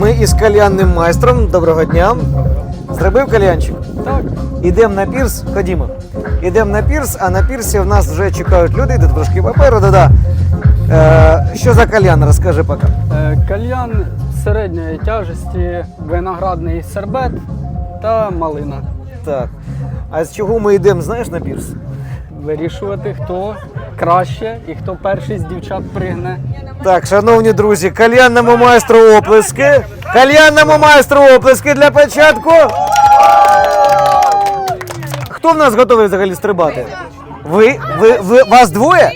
Ми із кальянним майстром. Доброго дня. Зробив кальянчик? Так, Ідемо на пірс, ходімо. Ідемо на пірс, а на пірсі в нас вже чекають люди, де трошки паперу дода. Е, що за кальян, розкажи поки. е, кальян середньої тяжесті, виноградний сербет та малина. Так. А з чого ми йдемо, знаєш, на пірс? Вирішувати, хто краще і хто перший з дівчат пригне. Так, шановні друзі, кальянному майстру оплески. Кальянному майстру оплески для початку. Хто в нас готовий взагалі стрибати? Ви? Ви, ви вас двоє?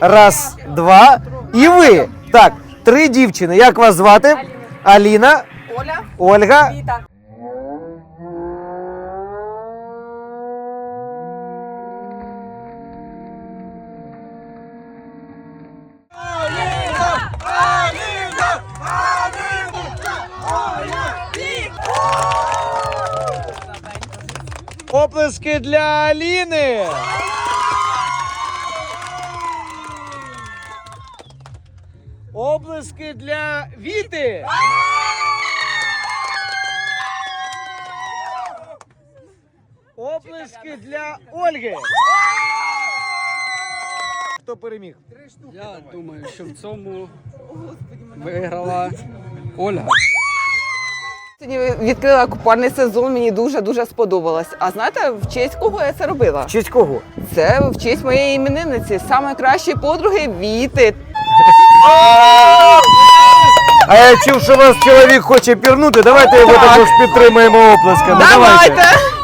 Раз, два. І ви. Так, три дівчини. Як вас звати? Аліна, Оля, Ольга. Віта. Оплески для Аліни. Оплески для Віти. Оплески для Ольги. Хто переміг? Я думаю, що в цьому виграла Ольга. Сьогодні відкрила купальний сезон, мені дуже дуже сподобалось. А знаєте, в честь кого я це робила? В честь кого? Це в честь моєї іменинниці, саме кращої подруги Віти. А я чув, що вас чоловік хоче пірнути. Давайте його також підтримаємо оплесками. Давайте!